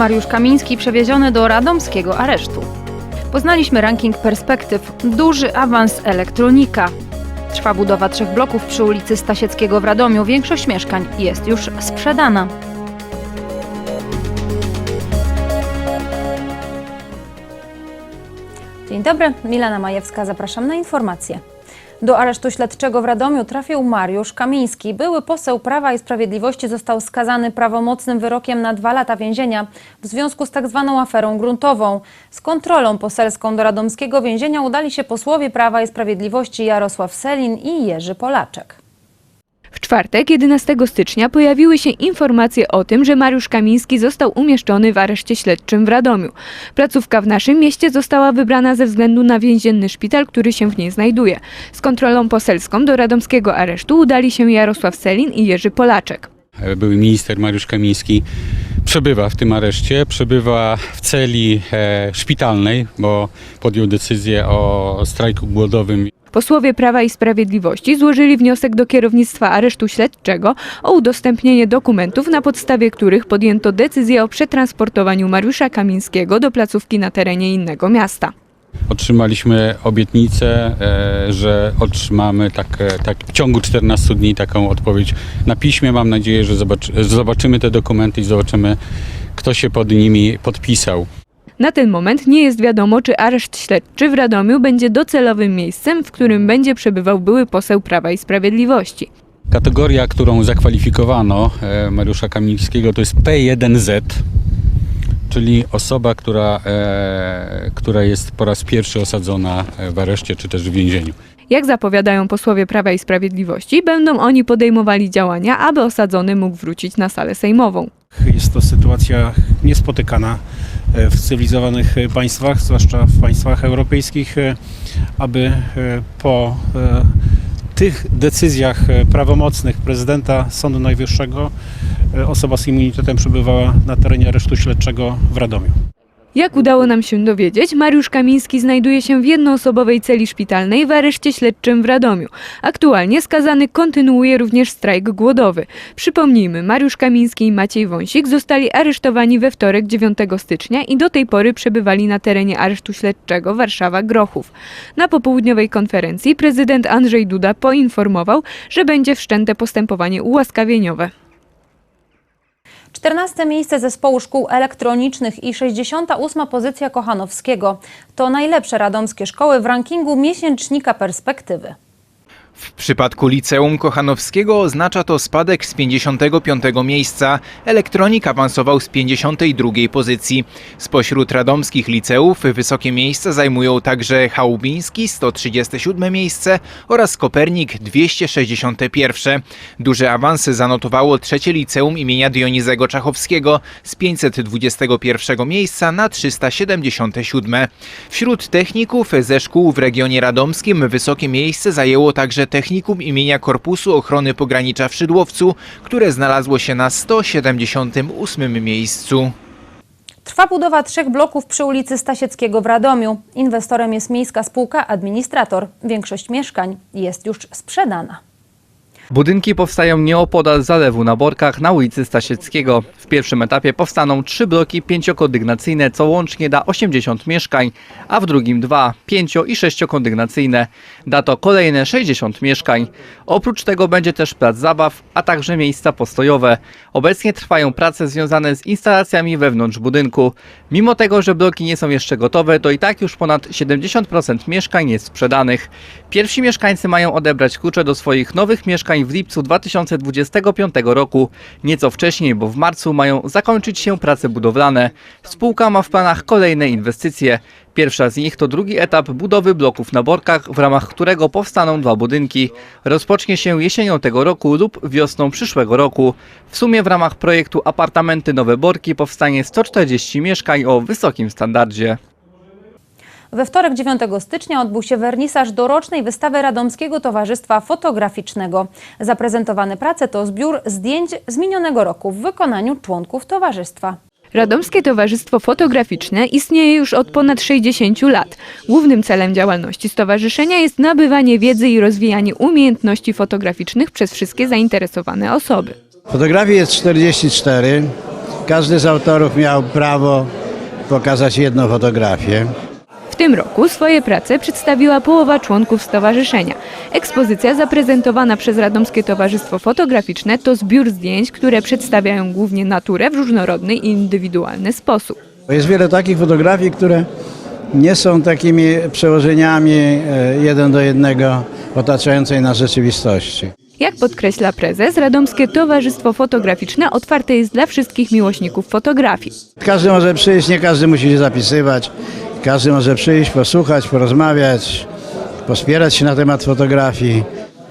Mariusz Kamiński przewieziony do radomskiego aresztu. Poznaliśmy ranking perspektyw. Duży awans elektronika. Trwa budowa trzech bloków przy ulicy Stasieckiego w Radomiu. Większość mieszkań jest już sprzedana. Dzień dobry, Milena Majewska, zapraszam na informacje. Do aresztu śledczego w Radomiu trafił Mariusz Kamiński. Były poseł Prawa i Sprawiedliwości został skazany prawomocnym wyrokiem na dwa lata więzienia w związku z tak zwaną aferą gruntową. Z kontrolą poselską do radomskiego więzienia udali się posłowie Prawa i Sprawiedliwości Jarosław Selin i Jerzy Polaczek. W czwartek, 11 stycznia, pojawiły się informacje o tym, że Mariusz Kamiński został umieszczony w areszcie śledczym w Radomiu. Placówka w naszym mieście została wybrana ze względu na więzienny szpital, który się w niej znajduje. Z kontrolą poselską do radomskiego aresztu udali się Jarosław Selin i Jerzy Polaczek. były minister Mariusz Kamiński przebywa w tym areszcie, przebywa w celi e, szpitalnej, bo podjął decyzję o strajku głodowym. Posłowie Prawa i Sprawiedliwości złożyli wniosek do kierownictwa aresztu śledczego o udostępnienie dokumentów, na podstawie których podjęto decyzję o przetransportowaniu Mariusza Kamińskiego do placówki na terenie innego miasta. Otrzymaliśmy obietnicę, e, że otrzymamy tak, e, tak w ciągu 14 dni taką odpowiedź na piśmie. Mam nadzieję, że zobaczy, że zobaczymy te dokumenty i zobaczymy, kto się pod nimi podpisał. Na ten moment nie jest wiadomo, czy areszt śledczy w Radomiu będzie docelowym miejscem, w którym będzie przebywał były poseł Prawa i Sprawiedliwości. Kategoria, którą zakwalifikowano e, Mariusza Kamińskiego to jest P1Z, czyli osoba, która, e, która jest po raz pierwszy osadzona e, w areszcie czy też w więzieniu. Jak zapowiadają posłowie Prawa i Sprawiedliwości, będą oni podejmowali działania, aby osadzony mógł wrócić na salę sejmową. Jest to sytuacja niespotykana w cywilizowanych e, państwach, zwłaszcza w państwach europejskich, e, aby e, po e, tych decyzjach e, prawomocnych prezydenta Sądu Najwyższego e, osoba z immunitetem przebywała na terenie aresztu śledczego w Radomiu. Jak udało nam się dowiedzieć, Mariusz Kamiński znajduje się w jednoosobowej celi szpitalnej w areszcie śledczym w Radomiu. Aktualnie skazany kontynuuje również strajk głodowy. Przypomnijmy, Mariusz Kamiński i Maciej Wąsik zostali aresztowani we wtorek 9 stycznia i do tej pory przebywali na terenie aresztu śledczego Warszawa-Grochów. Na popołudniowej konferencji prezydent Andrzej Duda poinformował, że będzie wszczęte postępowanie ułaskawieniowe. 14 miejsce zespołu szkół elektronicznych i 68 pozycja Kochanowskiego to najlepsze radomskie szkoły w rankingu miesięcznika perspektywy. W przypadku liceum Kochanowskiego oznacza to spadek z 55 miejsca. Elektronik awansował z 52 pozycji. Spośród radomskich liceów wysokie miejsca zajmują także Chałubiński 137 miejsce oraz Kopernik 261. Duże awanse zanotowało trzecie liceum imienia Dionizego Czachowskiego z 521 miejsca na 377. Wśród techników ze szkół w regionie radomskim wysokie miejsce zajęło także technikum imienia Korpusu Ochrony Pogranicza w Szydłowcu, które znalazło się na 178 miejscu. Trwa budowa trzech bloków przy ulicy Stasieckiego w Radomiu. Inwestorem jest miejska spółka Administrator. Większość mieszkań jest już sprzedana. Budynki powstają nieopodal zalewu na Borkach na ulicy Stasieckiego. W pierwszym etapie powstaną trzy bloki pięciokondygnacyjne, co łącznie da 80 mieszkań, a w drugim dwa pięcio- i sześciokondygnacyjne. Da to kolejne 60 mieszkań. Oprócz tego będzie też plac zabaw, a także miejsca postojowe. Obecnie trwają prace związane z instalacjami wewnątrz budynku. Mimo tego, że bloki nie są jeszcze gotowe, to i tak już ponad 70% mieszkań jest sprzedanych. Pierwsi mieszkańcy mają odebrać klucze do swoich nowych mieszkań w lipcu 2025 roku. Nieco wcześniej, bo w marcu mają zakończyć się prace budowlane. Spółka ma w planach kolejne inwestycje. Pierwsza z nich to drugi etap budowy bloków na Borkach, w ramach którego powstaną dwa budynki. Rozpocznie się jesienią tego roku lub wiosną przyszłego roku. W sumie w ramach projektu Apartamenty Nowe Borki powstanie 140 mieszkań o wysokim standardzie. We wtorek 9 stycznia odbył się wernisaż dorocznej wystawy Radomskiego Towarzystwa Fotograficznego. Zaprezentowane prace to zbiór zdjęć z minionego roku w wykonaniu członków towarzystwa. Radomskie Towarzystwo Fotograficzne istnieje już od ponad 60 lat. Głównym celem działalności stowarzyszenia jest nabywanie wiedzy i rozwijanie umiejętności fotograficznych przez wszystkie zainteresowane osoby. Fotografii jest 44. każdy z autorów miał prawo pokazać jedną fotografię. W tym roku swoje prace przedstawiła połowa członków stowarzyszenia. Ekspozycja zaprezentowana przez Radomskie Towarzystwo Fotograficzne to zbiór zdjęć, które przedstawiają głównie naturę w różnorodny i indywidualny sposób. Jest wiele takich fotografii, które nie są takimi przełożeniami e, jeden do jednego otaczającej nas rzeczywistości. Jak podkreśla prezes, Radomskie Towarzystwo Fotograficzne otwarte jest dla wszystkich miłośników fotografii. Każdy może przyjść, nie każdy musi się zapisywać. Każdy może przyjść, posłuchać, porozmawiać, pospierać się na temat fotografii.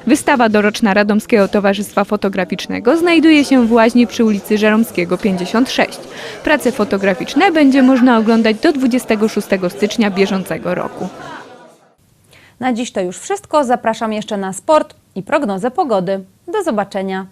Wystawa doroczna Radomskiego Towarzystwa Fotograficznego znajduje się w łaźni przy ulicy Żeromskiego 56. Prace fotograficzne będzie można oglądać do 26 stycznia bieżącego roku. Na dziś to już wszystko. Zapraszam jeszcze na sport i prognozę pogody. Do zobaczenia.